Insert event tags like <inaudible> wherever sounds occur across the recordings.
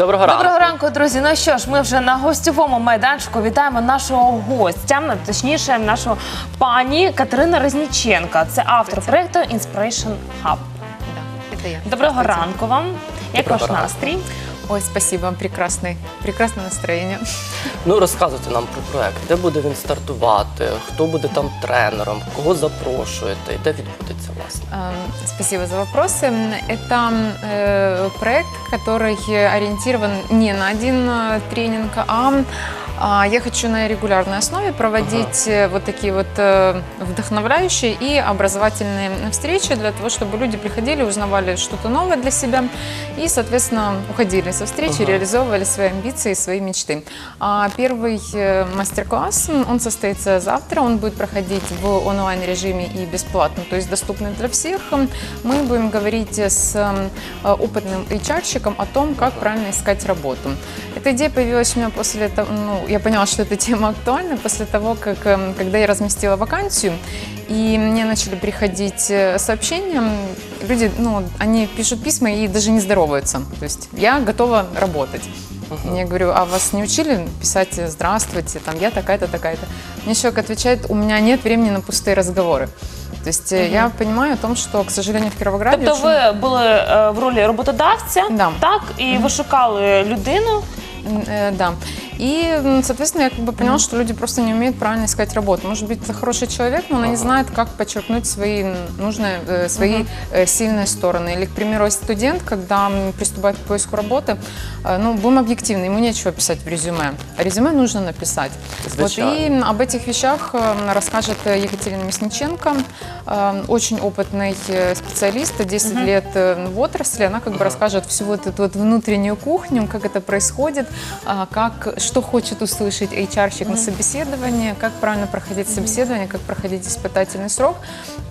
Доброго ранку. Доброго ранку, друзі. Ну що ж, ми вже на гостьовому майданчику вітаємо нашого гостя, ну, точніше, нашу пані Катерина Резніченка. Це автор проекту Inspiration Hub. Доброго ранку вам. Як ваш настрій? Ой, спасибо, прекрасный, прекрасное настроение. Ну розказуйте нам про проект, де буде він стартувати, хто буде там тренером, кого запрошуєте, і де відбудеться власне. Эм, Спасибо за вопросы. М, Это э, проект, который ориентирован не на один э, тренинг, а а, я хочу на регулярной основе проводить э, вот такие вот э, вдохновляющие и образовательные встречи для того, чтобы люди приходили, узнавали что-то новое для себя и, соответственно, уходили со встречи, Ага. реализовывали свои амбиции, свои мечты. А Первый э, мастер-класс, он состоится завтра, он будет проходить в онлайн-режиме и бесплатно, то есть доступный для всех. Мы будем говорить с опытным HR-щиком о том, как правильно искать работу. Эта идея появилась у меня после того, ну, я поняла, что эта тема актуальна после того, как, эм, когда я разместила вакансию, и мне начали приходить э, сообщения, м, люди, ну, они пишут письма и даже не здороваются, то есть я готова работать. Я говорю, а вас не учили писать э, «Здравствуйте», там, я такая-то, такая-то? Мне человек отвечает, у меня нет времени на пустые разговоры. То есть э, я понимаю о том, что, к сожалению, в Кировограде... Тобто очень- ви були е, в ролі роботодавця, Да. так, і ви шукали людину. М, э, Да. И, соответственно, я как бы поняла, что люди просто не умеют правильно искать работу. Может быть, это хороший человек, но он не знает, как подчеркнуть свои нужные, э, свои э, сильные стороны. Или, к примеру, студент, когда приступает к поиску работы, э, ну, будем объективны, ему нечего писать в резюме. Резюме нужно написать. Вот, и об этих вещах расскажет Екатерина Мясниченко, очень опытный специалист, 10 лет э, в отрасли. Она как бы расскажет всю вот эту вот внутреннюю кухню, как это происходит, а, как, что хочет услышать HR-щик на собеседовании, как правильно проходить собеседование, как проходить испытательный срок.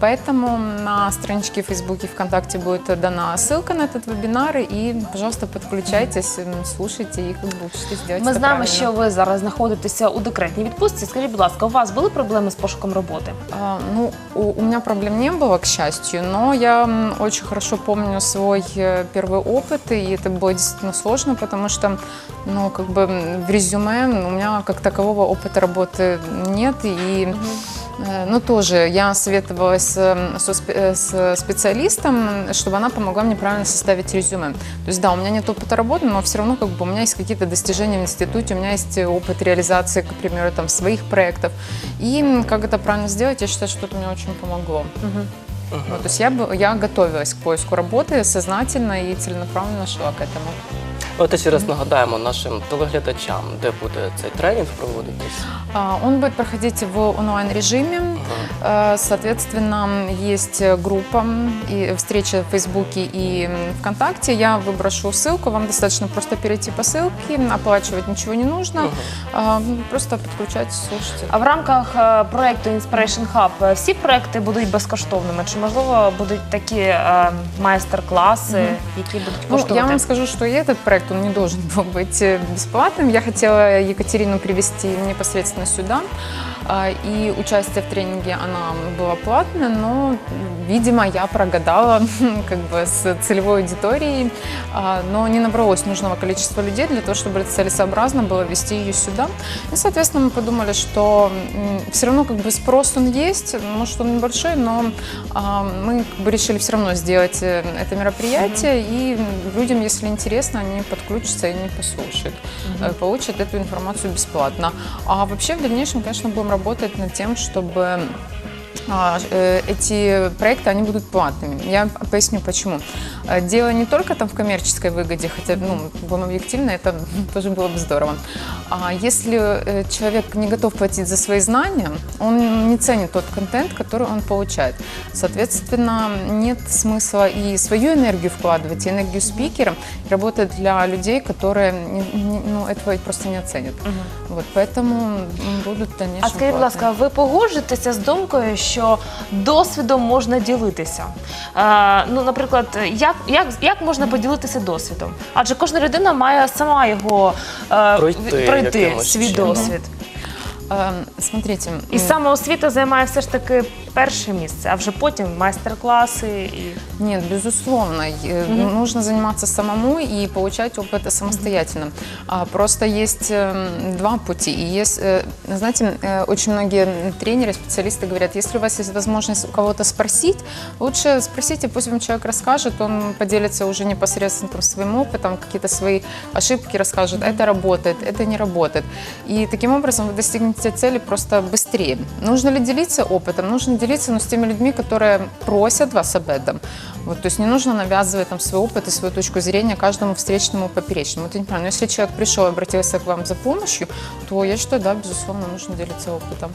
Поэтому на страничке в Фейсбуке, ВКонтакте будет дана ссылка на этот вебинар, и, пожалуйста, подключайтесь, м, слушайте и как бы учитесь делать Ми это знаємо, правильно. що ви зараз знаходитеся у декретній відпустці. Скажіть, будь ласка, у вас були проблеми з пошуком роботи? А, Ну, у, у меня проблем не было, к счастью, но я м, очень хорошо помню свой э, первый опыт, и это было действительно сложно, потому что, ну, как бы м, в резюме у меня как такового опыта работы нет, и э, ну, тоже я советовалась э, со э, с специалистом, чтобы она помогла мне правильно составить резюме. То есть, да, у меня нет опыта работы, но все равно как бы у меня есть какие-то достижения в институте, у меня есть опыт реализации, к примеру, там, своих проектов. И как это правильно сделать, я считаю, что это мне очень помогло. Вот, то есть я, я готовилась к поиску работы сознательно и целенаправленно шла к этому. Давайте ще раз нагадаємо нашим телеглядачам, де буде цей тренінг проводитись. А, Он будет проходить в онлайн-режиме. Э, Соответственно, есть группа и встреча в Фейсбуке и м, ВКонтакте. Я выброшу ссылку. Вам достаточно просто перейти по ссылке, оплачивать ничего не нужно. А, Просто подключайтесь, слушайте. А в рамках е, проекту Inspiration Hub е, всі проекти будуть безкоштовними? Чи можливо будуть такі е, майстер-класи, які будуть Ну, коштувати? я вам скажу, что и этот проект, он не должен <laughs> был быть э, бесплатным. Я хотела Екатерину привести непосредственно сюда. А, И участие в тренинге, она была платная, но, видимо, я прогадала <laughs> как бы с целевой аудиторией, а, но не набралось нужного количества людей для того, чтобы целесообразно было вести ее сюда. И, соответственно, мы подумали, что все равно как бы спрос он есть, может он небольшой, но а, мы как бы решили все равно сделать э, это мероприятие, и людям, если интересно, они подключатся и они послушают, э, получат эту информацию бесплатно. А вообще в дальнейшем, конечно, будем работать над тем, чтобы эти проекты, они будут платными. Я поясню, почему. Э, Дело не только там в коммерческой выгоде, хотя, ну, будем объективно, это <laughs> тоже было бы здорово. А если э, человек не готов платить за свои знания, он не ценит тот контент, который он получает. Соответственно, нет смысла и свою энергию вкладывать, и энергию спикера, и работать для людей, которые не- не- ну, этого просто не оценят. Вот, поэтому м, будут в дальнейшем А скажіть, будь платные. ласка, ви погоджуєтеся з думкою, що досвідом можна ділитися? Е, ну, наприклад, як, як, як можна поділитися досвідом? Адже кожна людина має сама його е, Пройти пройти якимось свій чином. досвід. Э, Смотрите. І м, самоосвіта займає все ж таки перше місце, а вже потім майстер-класи і Нет, безусловно, э, нужно заниматься самому и получать опыт самостоятельно. А, Просто есть эм, два пути. И есть, э, знаете, э, очень многие тренеры, специалисты говорят, если у вас есть возможность у кого-то спросить, лучше спросите, пусть вам человек расскажет, он поделится уже непосредственно там, своим опытом, какие-то свои ошибки расскажет, это работает, это не работает. И таким образом вы достигнете цели просто быстрее. Нужно ли делиться опытом? Нужно делиться но с теми людьми, которые просят вас об этом. Вот, то есть не нужно навязывать там, свой опыт и свою точку зрения каждому встречному и поперечному. Это неправильно. Но если человек пришел и обратился к вам за помощью, то я считаю, да, безусловно, нужно делиться опытом.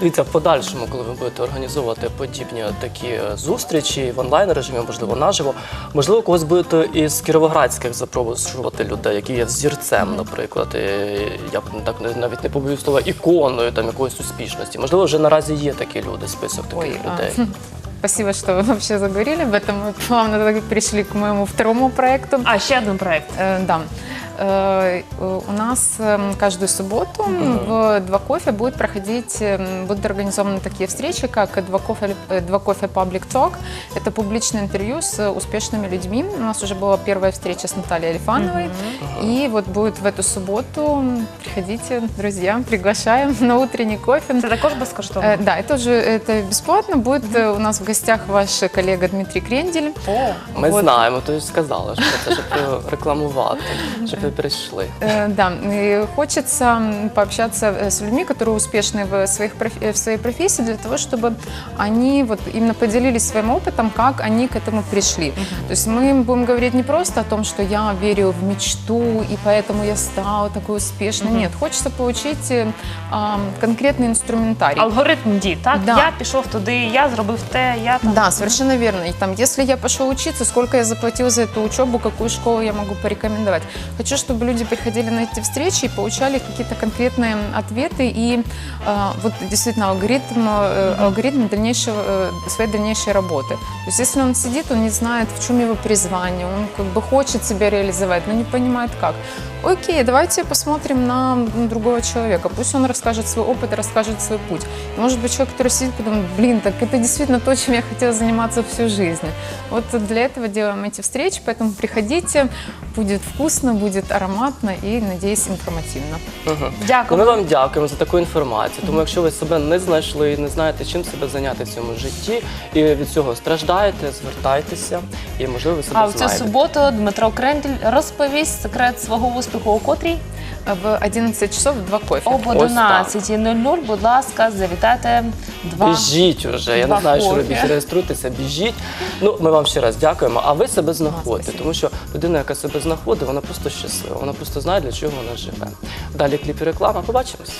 Дивіться, в подальшому, коли ви будете організовувати подібні такі е, зустрічі в онлайн режимі, можливо, наживо, можливо, когось будете із кіровоградських запрошувати людей, які є взірцем, наприклад, і, я б так не- навіть не побоюсь слова, іконою там якоїсь успішності. Можливо, вже наразі є такі люди, список таких Ой, а, людей. Спасибо, что вы вообще заговорили об этом. Мы плавно так перешли к моему второму проекту. а ще один проект. Э, Да. Э, У нас эм, каждую субботу в Два кофе будет проходить, эм, будут организованы такие встречи, как Два кофе, э, Два кофе Public Talk. Это публичное интервью с успешными людьми. У нас уже была первая встреча с Натальей Алифановой. И вот будет в эту субботу. Приходите, друзья, приглашаем на утренний кофе. Це також безкоштовно. Э, Да, это уже это бесплатно. Будет э, у нас в гостях ваш коллега Дмитрий Крендель. О, Ми Вот. знаємо, то й сказали, що це щоб рекламувати, щоб <laughs> ви прийшли. Э, Да, и хочется м, пообщаться э, с людьми, которые успешны в, своих, проф- э, в своей профессии, для того, чтобы они вот именно поделились своим опытом, как они к этому пришли. То есть мы им будем говорить не просто о том, что я верю в мечту, и поэтому я стала такой успешной. Нет, хочется получить э, а, конкретный инструментарий. алгоритм дій, так? Да. Я пішов туди, я зробив те, я там. Да, совершенно верно. И там, если я пошел учиться, сколько я заплатил за эту учебу, какую школу я могу порекомендовать. Хочу, чтобы люди приходили на эти встречи и получали какие-то конкретные ответы и э, вот действительно алгоритм, э, алгоритм дальнейшего, э, своей дальнейшей работы. То есть если он сидит, он не знает, в чем его призвание, он как бы хочет себя реализовать, но не понимает как. Окей, давайте посмотрим на другого человека. Пусть он расскажет свой опыт, расскажет свой путь. И, может быть, человек, который сидит и думает, блин, так это действительно то, чем я хотела заниматься всю жизнь. Вот для этого делаем эти встречи, поэтому приходите, будет вкусно, будет ароматно и, надеюсь, інформативно. Угу. Ну, Дякую. ми вам дякуємо за таку інформацію. Тому якщо ви себе не знайшли і не знаєте, чим себе зайняти в цьому житті, і від цього страждаєте, звертайтеся, і можливо ви себе А в цю знайдете. суботу Дмитро Крендель розповість секрет свого успіху у котрій В 11 часов два кофе. об Ось так. 11.00. Будь ласка, завітайте два. Біжіть уже. Я Два не знаю, що кофе. робіть. Реєструйтеся, біжіть. Ну, ми вам ще раз дякуємо. А ви себе знаходите, спасибо. тому що людина, яка себе знаходить, вона просто щаслива. Вона просто знає, для чого вона живе. Далі кліп і реклама. Побачимось.